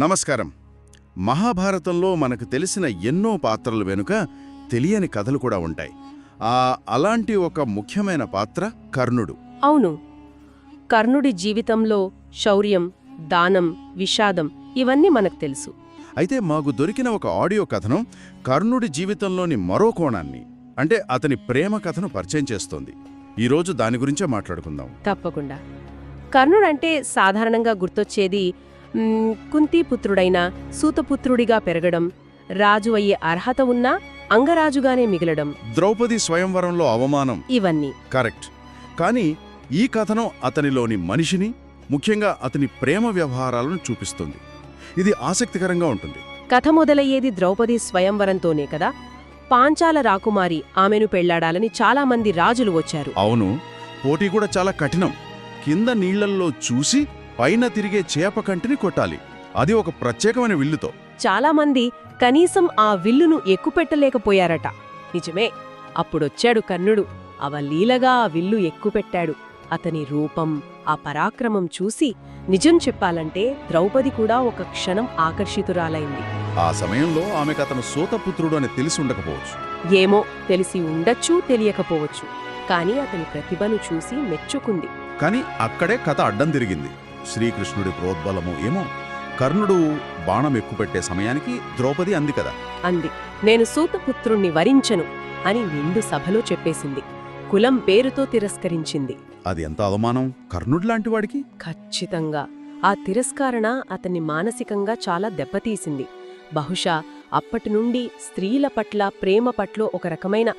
నమస్కారం. మహాభారతంలో మనకు తెలిసిన ఎన్నో పాత్రల వెనుక తెలియని కథలు కూడా ఉంటాయి. ఆ అలాంటి ఒక ముఖ్యమైన పాత్ర కర్ణుడు. అవును. కర్ణుడి జీవితంలో శౌర్యం దానం విషాదం ఇవన్నీ మనకు తెలుసు. అయితే మాకు దొరికిన ఒక ఆడియో కథనం కర్ణుడి జీవితంలోని మరో కోణాన్ని అంటే అతని ప్రేమ కథను పరిచయం చేస్తోంది. ఈరోజు దాని గురించే మాట్లాడుకుందాం. తప్పకుండా. కర్ణుడంటే సాధారణంగా గుర్తొచ్చేది కుంతీపుత్రుడైన సూతపుత్రుడిగా పెరగడం రాజు అయ్యే అర్హత ఉన్నా అంగరాజుగానే మిగలడం. ద్రౌపది స్వయంవరంలో అవమానం. ఇవన్నీ. కరెక్ట్. కానీ ఈ కథనం అతనిలోని మనిషిని ముఖ్యంగా అతని ప్రేమ వ్యవహారాలను చూపిస్తుంది. ఇది ఆసక్తికరంగా ఉంటుంది. కథ మొదలయ్యేది ద్రౌపది స్వయంవరంతోనే కదా? పాంచాల రాకుమారి ఆమెను పెళ్ళాడాలని చాలామంది రాజులు వచ్చారు. అవును. పోటీ కూడా చాలా కఠినం. కింద నీళ్ళల్లో చూసి పైన తిరిగే చేప కంటిని కొట్టాలి. అది ఒక ప్రత్యేకమైన విల్లుతో. చాలామంది కనీసం ఆ విల్లును ఎక్కుపెట్టలేకపోయారట. నిజమే అప్పుడొచ్చాడు కర్ణుడు. అవలీలగా ఆ విల్లు ఎక్కుపెట్టాడు. అతని రూపం ఆ పరాక్రమం చూసి నిజం చెప్పాలంటే ద్రౌపది కూడా ఒక క్షణం ఆకర్షితురాలైంది. ఆ సమయంలో ఆమెకు అతను సోతపుత్రుడు అని తెలిసి ఉండకపోవచ్చు. ఏమో తెలిసి ఉండొచ్చు తెలియకపోవచ్చు. కాని అతని ప్రతిభను చూసి మెచ్చుకుంది. కానీ అక్కడే కథ అడ్డం తిరిగింది. శ్రీకృష్ణుడి ప్రోద్బలము ఏమో కర్ణుడు బాణం ఎక్కుపెట్టే సమయానికి ద్రౌపది అంది కదా. అంది. నేను సూతపుత్రుణ్ణి వరించను అని నిండు సభలో చెప్పేసింది. కులం పేరుతో తిరస్కరించింది. అది ఎంత అవమానం? కర్ణుడు లాంటి వాడికి? ఖచ్చితంగా. ఆ తిరస్కరణ అతన్ని మానసికంగా చాలా దెబ్బతీసింది. బహుశా అప్పటి నుండి స్త్రీల పట్ల ప్రేమ పట్ల ఒక రకమైన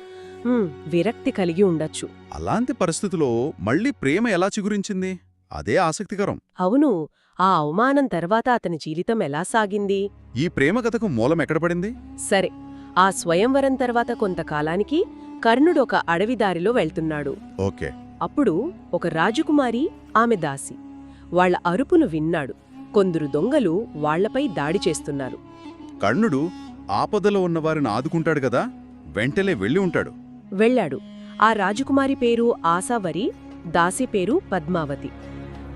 "హ్మ్, విరక్తి కలిగి ఉండొచ్చు. అలాంటి పరిస్థితిలో మళ్ళీ ప్రేమ ఎలా చిగురించింది? అదే ఆసక్తికరం. అవును ఆ అవమానం తర్వాత అతని జీవితం ఎలా సాగింది? ఈ ప్రేమ కథకు మూలం ఎక్కడ పడింది? సరే ఆ స్వయంవరం తర్వాత కొంతకాలానికి కర్ణుడు ఒక అడవిదారిలో వెళ్తున్నాడు. ఓకే. అప్పుడు ఒక రాజకుమారి ఆమె దాసి వాళ్ళ అరుపును విన్నాడు. కొందరు దొంగలు వాళ్ళపై దాడి చేస్తున్నారు. కర్ణుడు ఆపదలో ఉన్నవారిని ఆదుకుంటాడు కదా వెంటనే వెళ్ళి ఉంటాడు. వెళ్ళాడు. ఆ రాజకుమారి పేరు ఆశావరి దాసి పేరు పద్మావతి.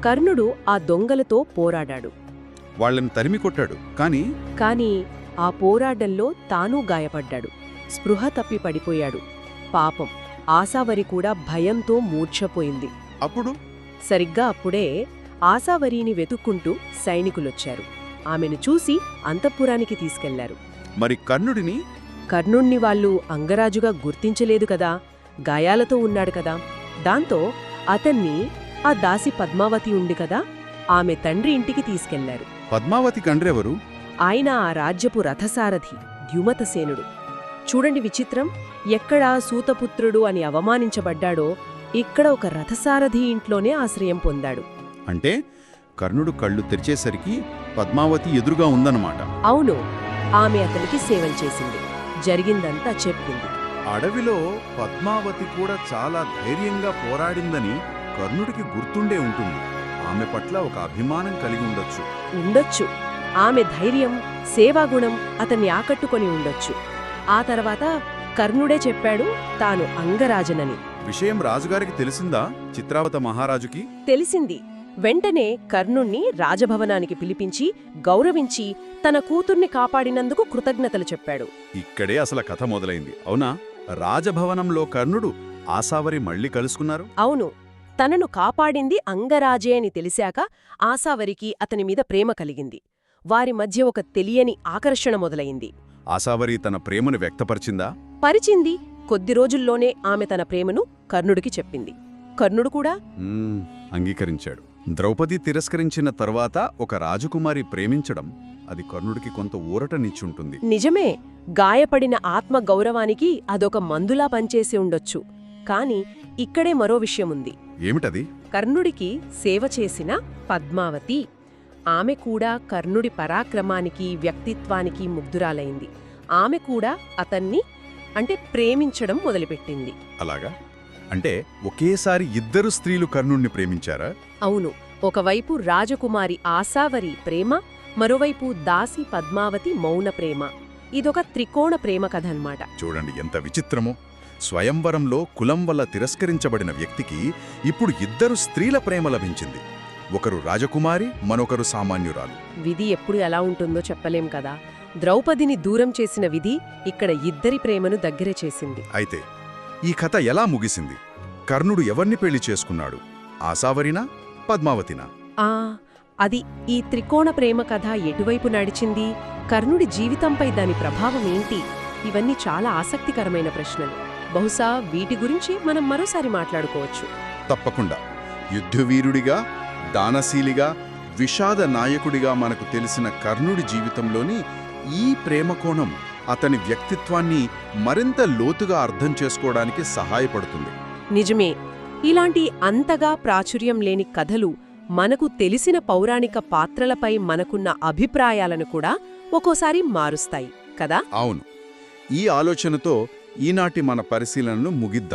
కర్ణుడు ఆ దొంగలతో పోరాడాడు. వాళ్ళని తరిమి కొట్టాడు. కాని కాని ఆ పోరాటంలో తానూ గాయపడ్డాడు. స్పృహ తప్పి పడిపోయాడు. పాపం. ఆశావరి కూడా భయంతో మూర్ఛపోయింది. అప్పుడు? సరిగ్గా అప్పుడే ఆశావరిని వెతుక్కుంటూ సైనికులొచ్చారు. ఆమెను చూసి అంతఃపురానికి తీసుకెళ్ళారు. మరి కర్ణుడిని? కర్ణుణ్ణి వాళ్ళు అంగరాజుగా గుర్తించలేదు కదా? గాయాలతో ఉన్నాడు కదా? దాంతో అతన్ని ఆ దాసి పద్మావతి ఉంది కదా ఆమె తండ్రి ఇంటికి తీసుకెళ్ళారు. పద్మావతి కండ్రెవరు ఆయన ఆ రాజ్యపు రథసారథి ద్యుమతసేనుడు చూడండి విచిత్రం ఎక్కడా సూతపుత్రుడు అని అవమానించబడ్డాడో ఇక్కడ ఒక రథసారథి ఇంట్లోనే ఆశ్రయం పొందాడు. అంటే కర్ణుడు కళ్ళు తెరిచేసరికి పద్మావతి ఎదురుగా ఉందన్నమాట. అవును ఆమె అతనికి సేవలు చేసింది. జరిగిందంతా చెప్పింది. అడవిలో పద్మావతి కూడా చాలా ధైర్యంగా పోరాడిందని కర్ణుడికి గుర్తుండే ఉంటుంది. ఆమె పట్ల ఒక అభిమానం కలిగి ఉండొచ్చు. ఉండొచ్చు. ఆమె ధైర్యం సేవాగుణం అతన్ని ఆకట్టుకొని ఉండొచ్చు. ఆ తర్వాత కర్ణుడే చెప్పాడు తాను అంగరాజనని. విషయం రాజుగారికి తెలిసిందా? చిత్రావత మహారాజుకి? తెలిసింది. వెంటనే కర్ణుణ్ణి రాజభవనానికి పిలిపించి గౌరవించి తన కూతుర్ని కాపాడినందుకు కృతజ్ఞతలు చెప్పాడు. ఇక్కడే అసలు కథ మొదలైంది. అవునా? రాజభవనంలో కర్ణుడు ఆసావరి మళ్ళీ కలుసుకున్నారు? అవును. తనను కాపాడింది అంగరాజే అని తెలిశాక ఆశావరికి అతని మీద ప్రేమ కలిగింది. వారి మధ్య ఒక తెలియని ఆకర్షణ మొదలయింది ఆసావరి తన ప్రేమను వ్యక్తపరిచిందా? పరిచింది. కొద్ది రోజుల్లోనే ఆమె తన ప్రేమను కర్ణుడికి చెప్పింది. కర్ణుడు కూడా? అంగీకరించాడు. ద్రౌపది తిరస్కరించిన తర్వాత ఒక రాజకుమారి ప్రేమించడం అది కర్ణుడికి కొంత ఊరటనిచ్చుంటుంది నిజమే. గాయపడిన ఆత్మ గౌరవానికి అదొక మందులా పనిచేసి ఉండొచ్చు. కాని ఇక్కడే మరో విషయముంది. ఏమిటది? కర్ణుడికి సేవ చేసిన పద్మావతి. ఆమె కూడా కర్ణుడి పరాక్రమానికి వ్యక్తిత్వానికి ముగ్ధురాలైంది. ఆమె కూడా అతన్ని అంటే ప్రేమించడం మొదలుపెట్టింది. అలాగా? అంటే ఒకేసారి ఇద్దరు స్త్రీలు కర్ణుణ్ణి ప్రేమించారా? అవును. ఒకవైపు రాజకుమారి ఆశావరి ప్రేమ మరోవైపు దాసి పద్మావతి మౌన ప్రేమ. ఇదొక త్రికోణ ప్రేమ కథ అన్నమాట. చూడండి ఎంత విచిత్రమో. స్వయంవరంలో కులం వల్ల తిరస్కరించబడిన వ్యక్తికి ఇప్పుడు ఇద్దరు స్త్రీల ప్రేమ లభించింది. ఒకరు రాజకుమారి మరొకరు సామాన్యురాలు. విధి ఎప్పుడు ఎలా ఉంటుందో చెప్పలేం కదా. ద్రౌపదిని దూరం చేసిన విధి ఇక్కడ ఇద్దరి ప్రేమను దగ్గర చేసింది. అయితే ఈ కథ ఎలా ముగిసింది? కర్ణుడు ఎవర్ని పెళ్ళి చేసుకున్నాడు? ఆశావరినా పద్మావతినా? ఆ అది ఈ త్రికోణ ప్రేమ కథ ఎటువైపు నడిచింది? కర్ణుడి జీవితంపై దాని ప్రభావం ఏంటి? ఇవన్నీ చాలా ఆసక్తికరమైన ప్రశ్నలు. బహుశా వీటి గురించి మనం మరోసారి మాట్లాడుకోవచ్చు. తప్పకుండా. యుద్ధవీరుడిగా దానశీలిగా విషాద నాయకుడిగా మనకు తెలిసిన కర్ణుడి జీవితంలోని ఈ ప్రేమ కోణం అతని వ్యక్తిత్వాన్ని మరింత లోతుగా అర్థం చేసుకోవడానికి సహాయపడుతుంది. నిజమే. ఇలాంటి అంతగా ప్రాచుర్యం లేని కథలు మనకు తెలిసిన పౌరాణిక పాత్రలపై మనకున్న అభిప్రాయాలను కూడా ఒక్కోసారి మారుస్తాయి కదా? అవును. ఈ ఆలోచనతో ఈనాటి మన పరిశీలనను ముగిద్దాం.